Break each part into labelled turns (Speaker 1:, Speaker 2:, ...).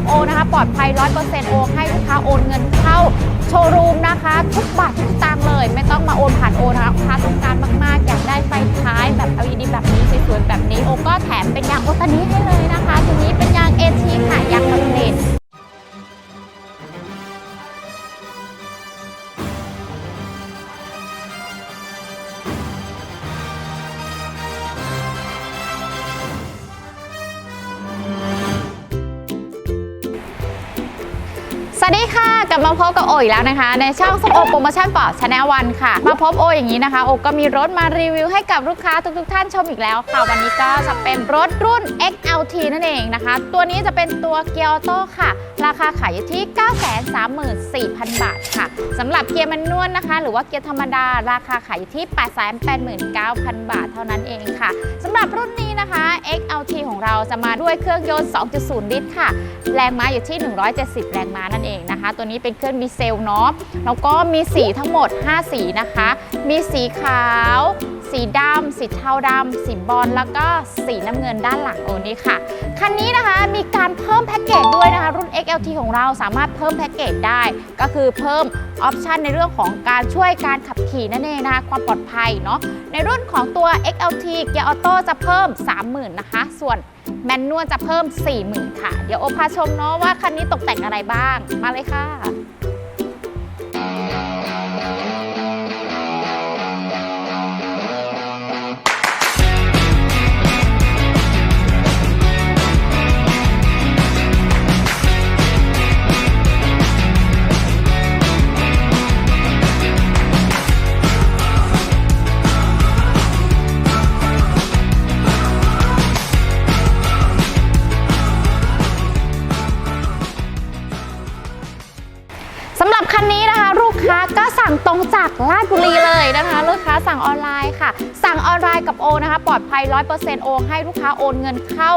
Speaker 1: ับโอนะคะ ปลอดภัย 100%โอให้ลูกค้าโอนเงินเข้าโชว์รูมนะคะ ทุกบาททุกตังเลย ไม่ต้องมาโอนผ่านโอนะคะลูกค้าต้องการมากๆ อยากได้ไฟท้ายแบบ LED แบบนี้สวยๆแบบนี้โอก็แถมเป็นยางโอตานี้ให้เลย วัสดีค่ะ กลับมาพบกับโออีกแล้วนะคะ ในช่องสมโอโปรโมชั่นปอร์ชาแนลวันค่ะ มาพบโออย่างนี้นะคะโอก็มีรถมารีวิวให้กับลูกค้าทุกๆท่านชมอีกแล้วค่ะ วันนี้ก็จะเป็นรถรุ่น XLT นั่นเองนะคะ ตัวนี้จะเป็นตัวเกียร์ออโต้ค่ะ ราคาขายอยู่ที่ 934,000 บาทค่ะสำหรับเกียร์แมนนวลนะคะ หรือว่าเกียร์ธรรมดาราคาขายอยู่ที่ 889,000 บาทเท่านั้นเองค่ะสำหรับรุ่น นะคะ XLT ของเราจะมาด้วยเครื่องยนต์ 2.0 ลิตรค่ะ แรงม้าอยู่ที่ 170 แรงม้านั่นเองนะคะ ตัวนี้เป็นเครื่องดีเซลเนาะ แล้วก็มีสีทั้งหมด 5 สีนะคะ มีสีขาว สีดำสีเทาดำสีบอลแล้วก็สีน้ำเงินด้านหลังโอนี่ค่ะ คันนี้นะคะมีการเพิ่มแพ็กเกจด้วยนะคะ รุ่น XLT ของเราสามารถเพิ่มแพ็กเกจได้ ก็คือเพิ่มออปชันในเรื่องของการช่วยการขับขี่นั่นเองนะคะความปลอดภัยเนาะในรุ่นของตัว XLT เกียร์ออโต้จะเพิ่ม 30,000นะคะ ส่วนแมนนวลจะเพิ่ม 40,000 ค่ะ เดี๋ยวโอพาชมเนาะว่าคันนี้ตกแต่งอะไรบ้างมาเลยค่ะ ค้าสั่งออนไลน์ค่ะ สั่งออนไลน์กับโอนะคะ ปลอดภัย 100%โอให้ลูกค้าโอนเงินเข้า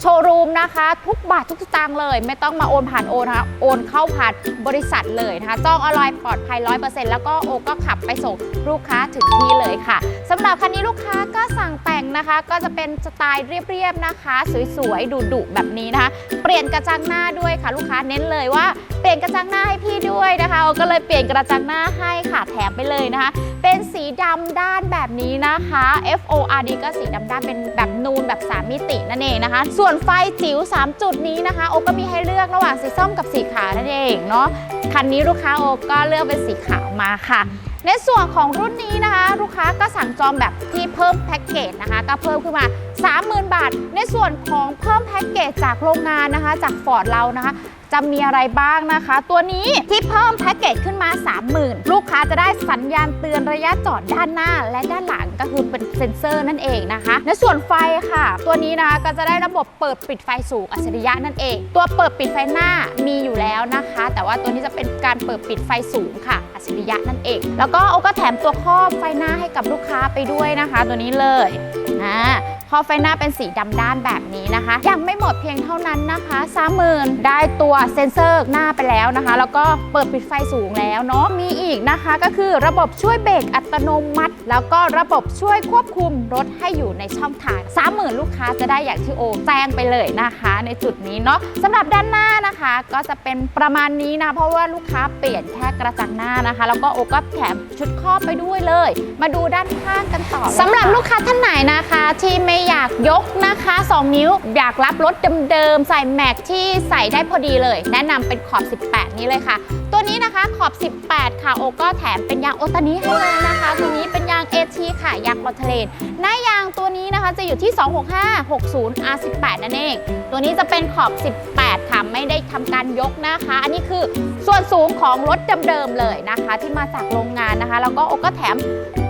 Speaker 1: โชว์รูมนะคะ ทุกบาททุกสตางค์เลย ไม่ต้องมาโอนผ่านโอนนะคะโอนเข้าผ่านบริษัทเลยนะคะจองออนไลน์ปลอดภัย 100%แล้วก็โอก็ขับไปส่งลูกค้าถึงที่เลยค่ะสำหรับคันนี้ลูกค้าก็สั่งแต่งนะคะ ก็จะเป็นสไตล์เรียบๆนะคะ สวยๆดุๆแบบนี้นะคะ เปลี่ยนกระจังหน้าด้วยค่ะ ลูกค้าเน้นเลยว่าเปลี่ยนกระจังหน้าให้พี่ด้วยนะคะก็เลยเปลี่ยนกระจังหน้าให้ค่ะแถมไปเลยนะคะ เป็นสีดำด้านแบบนี้นะคะ F O R D ก็สีดำด้านเป็นแบบนูนแบบ3มิตินั่นเองนะคะส่วนไฟจิ๋ว 3 จุดนี้นะคะ โอก็มีให้เลือกระหว่างสีส้มกับสีขาวนั่นเองเนาะ คันนี้ลูกค้าโอก็เลือกเป็นสีขาวมาค่ะ ในส่วนของรุ่นนี้นะคะ ลูกค้าก็สั่งจองแบบที่เพิ่มแพ็กเกจนะคะ ก็เพิ่มขึ้นมา 30,000 บาท ในส่วนของเพิ่มแพ็กเกจจากโรงงานนะคะ จากฟอร์ดเรานะคะจะมีอะไรบ้างนะคะ ตัวนี้ที่เพิ่มแพ็กเกจขึ้นมา 30,000 ลูกค้าจะได้สัญญาณเตือนระยะจอดด้านหน้า และด้านหลังก็คือเป็นเซ็นเซอร์นั่นเองนะคะในส่วนไฟค่ะ ตัวนี้นะคะก็จะได้ระบบเปิดปิดไฟสูงอัจฉริยะนั่นเอง ตัวเปิดปิดไฟหน้ามีอยู่แล้วนะคะ แต่ว่าตัวนี้จะเป็นการเปิดปิดไฟสูงค่ะ อัจฉริยะนั่นเอง แล้วก็โอก็แถมตัวครอบไฟหน้าให้กับลูกค้าไปด้วยนะคะ ตัวนี้เลยอ่า พอไฟหน้าเป็นสีดำด้านแบบนี้นะคะ ยังไม่หมดเพียงเท่านั้นนะคะสามหมื่นได้ตัวเซ็นเซอร์หน้าไปแล้วนะคะ แล้วก็เปิดปิดไฟสูงแล้วเนาะมีอีกนะคะ ก็คือระบบช่วยเบรกอัตโนมัติ แล้วก็ระบบช่วยควบคุมรถให้อยู่ในช่องทาง30,000ลูกค้าจะได้อย่างที่โอแจ้งไปเลยนะคะ ในจุดนี้เนาะสำหรับด้านหน้านะ คะก็จะเป็นประมาณนี้นะ เพราะว่าลูกค้าเปลี่ยนแค่กระจังหน้านะคะ แล้วก็โอก็แถมชุดครอบไปด้วยเลย มาดูด้านข้างกันต่อสำหรับลูกค้าท่านไหนนะคะ ที่ไม่อยากยกนะคะ 2 นิ้วอยากรับรถเดิมๆใส่แม็กที่ใส่ได้พอดีเลย แนะนำเป็นขอบ 18 นี้เลยค่ะตัวนี้นะคะขอบ 18 ค่ะ โอก็แถมเป็นยางโอตานี้ให้เลยนะคะ ตัวนี้เป็นยางเอทีค่ะ ยางบอเทเลนหน้ายางตัวนี้นะคะจะอยู่ที่ 265 60 R18 นั่นเอง ตัวนี้จะเป็นขอบ 18 ค่ะ ไม่ได้ทำการยกนะคะ อันนี้คือส่วนสูงของรถเดิมๆเลยนะคะ ที่มาจากโรงงานนะคะ แล้วก็โอก็แถม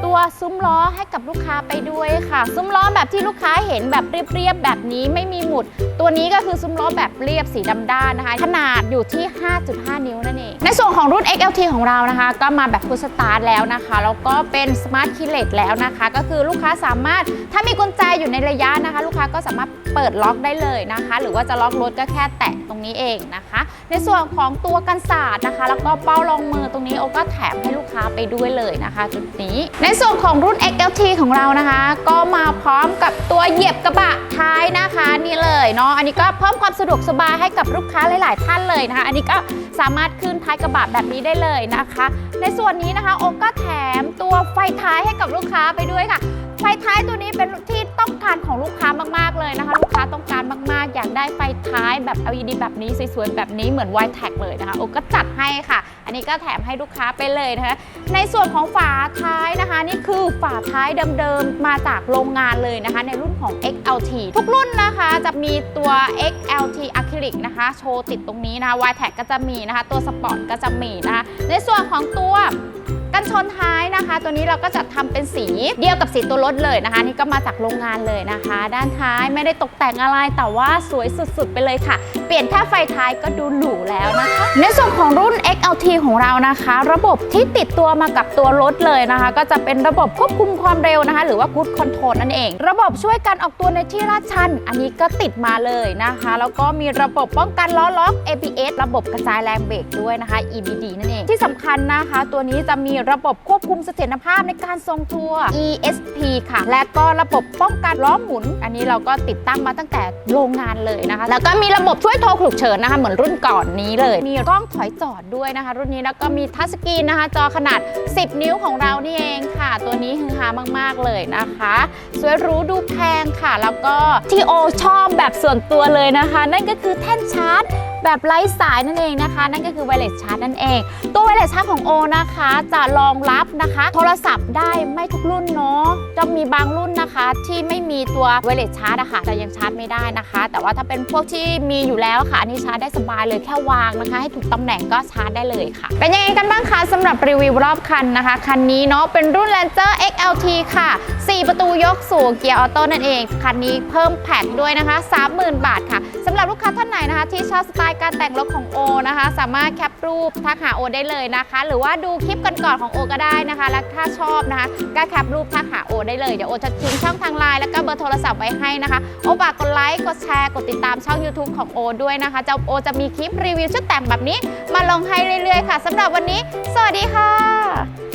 Speaker 1: ตัวซุ้มล้อให้กับลูกค้าไปด้วยค่ะ ซุ้มล้อแบบที่ลูกค้าเห็นแบบเรียบๆแบบนี้ไม่มีหมุด ตัวนี้ก็คือซุ้มล้อแบบเรียบสีดำด้านนะคะ ขนาดอยู่ที่ 5.5 นิ้วนั่นเองในส่วนของรุ่น XLT ของเรานะคะ ก็มาแบบพุชสตาร์ทแล้วนะคะแล้วก็เป็น Smart k e y l e s s แล้วนะคะ ก็คือลูกค้าสามารถถ้ามีกุญแจอยู่ในระยะนะคะ ลูกค้าก็สามารถเปิดล็อกได้เลยนะคะ หรือว่าจะล็อกรถก็แค่แตะตรงนี้เองนะคะ ในส่วนของตัวกันศาสตร์นะคะ แล้วก็เป้ารองมือตรงนี้โอก็แถมให้ลูกค้าไปด้วยเลยนะคะ จุดนี้ในส่วนของรุ่น XLT ของเรานะคะ ก็มาพร้อมกับตัวเหยียบกระบะท้ายนะคะนี่เลยเนาะอันนี้ก็เพิ่มความสะดวกสบายให้กับลูกค้าหลาย ๆ ท่านเลยนะคะ อันนี้ก็สามารถขึ้นท้ายกระบะแบบนี้ได้เลยนะคะ ในส่วนนี้นะคะโอก็แถมตัวไฟท้ายให้กับลูกค้าไปด้วยค่ะ ไฟท้ายตัวนี้เป็นที่ต้อง การของลูกค้ามากๆเลยนะคะ ลูกค้าต้องการมากๆ อยากได้ไฟท้ายแบบ LED แบบนี้สวยๆแบบนี้เหมือน y t a g เลยนะคะโอก็จัดให้ค่ะ อันนี้ก็แถมให้ลูกค้าไปเลยนะคะ ในส่วนของฝาท้ายนะคะ นี่คือฝาท้ายเดิมๆมาจากโรงงานเลยนะคะ ในรุ่นของ XLT ทุกรุ่นนะคะจะมีตัว XLT อะคริลิกนะคะ โชว์ติดตรงนี้นะคะ y t a g ก็จะมีนะคะ ตัวสปอร์ตก็จะมีนะคะในส่วนของตัว กันชนท้ายนะคะ ตัวนี้เราก็จะทำเป็นสีเดียวกับสีตัวรถเลยนะคะ นี่ก็มาจากโรงงานเลยนะคะ ด้านท้ายไม่ได้ตกแต่งอะไรแต่ว่าสวยสุดๆ ไปเลยค่ะ เปลี่ยนแค่ไฟท้ายก็ดูหรูแล้วนะคะ ในส่วนของรุ่น XLT ของเรานะคะ ระบบที่ติดตัวมากับตัวรถเลยนะคะ ก็จะเป็นระบบควบคุมความเร็วนะคะ หรือว่า Cruise Control นั่นเอง ระบบช่วยการออกตัวในที่ลาดชัน อันนี้ก็ติดมาเลยนะคะ แล้วก็มีระบบป้องกันล้อล็อก ABS ระบบกระจายแรงเบรกด้วยนะคะ EBD นั่นเองที่สำคัญนะคะ ตัวนี้จะมีระบบควบคุมเสถียรภาพในการทรงตัว ESP ค่ะ และก็ระบบป้องกันล้อหมุน อันนี้เราก็ติดตั้งมาตั้งแต่โรงงานเลยนะคะ แล้วก็มีระบบช่วยโทรฉุกเฉินนะคะ เหมือนรุ่นก่อนนี้เลย มีกล้องถอยจอดด้วยนะคะ รุ่นนี้แล้วก็มีทัชสกรีนนะคะ จอขนาด 10 นิ้วของเรานี่เองค่ะ ตัวนี้ฮือฮามาก ๆ เลยนะคะ สวยรู้ดูแพงค่ะ แล้วก็ที่โอชอบแบบส่วนตัวเลยนะคะ นั่นก็คือแท่นชาร์จแบบไร้สายนั่นเองนะคะ นั่นก็คือไวเลสชาร์จนั่นเอง ตัวไวเลสชาร์จของโอนะคะ จะรองรับนะคะ โทรศัพท์ได้ไม่ทุกรุ่นเนาะจะมีบางรุ่นนะคะ ที่ไม่มีตัวไวเลสชาร์จอะค่ะจะยังชาร์จไม่ได้นะคะ แต่ว่าถ้าเป็นพวกที่มีอยู่แล้วค่ะอันนี้ชาร์จได้สบายเลยแค่วางนะคะ ให้ถูกตำแหน่งก็ชาร์จได้เลยค่ะ เป็นยังไงกันบ้างคะสำหรับรีวิวรอบคันนะคะคันนี้เนาะเป็นรุ่น Lancer XLT ค่ะ 4 ประตูยกสูงเกียร์ออโต้นั่นเอง คันนี้เพิ่มแพ็คด้วยนะคะ 30,000 บาทค่ะสำหรับลูกค้าท่านไหนนะคะ ที่ชอบสไตล์การแต่งรถของโอนะคะ สามารถแคปรูปทักหาโอได้เลยนะคะ หรือว่าดูคลิปกันก่อนๆของโอก็ได้นะคะ และถ้าชอบนะคะก็แคปรูปทักหาโอได้เลยเดี๋ยวโอจะทิ้งช่องทางไลน์แล้วก็เบอร์โทรศัพท์ไว้ให้นะคะโอฝากกดไลค์กดแชร์กดติดตามช่อง YouTube ของโอด้วยนะคะจะโอจะมีคลิปรีวิวชุดแต่งแบบนี้ มาลงให้เรื่อยๆค่ะสำหรับวันนี้ สวัสดีค่ะ